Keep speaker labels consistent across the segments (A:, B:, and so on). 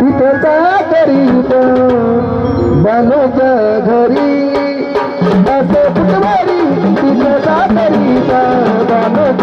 A: पिठता करीत बनोच घरी. असं फुटवारी पिठता करीत बनोच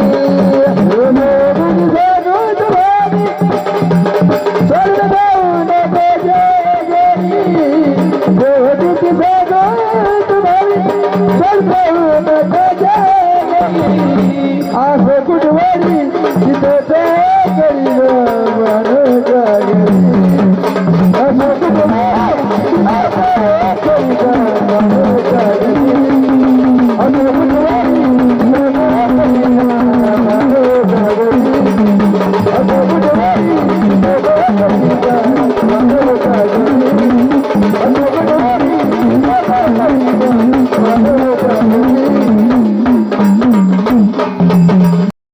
A: I hope good worry,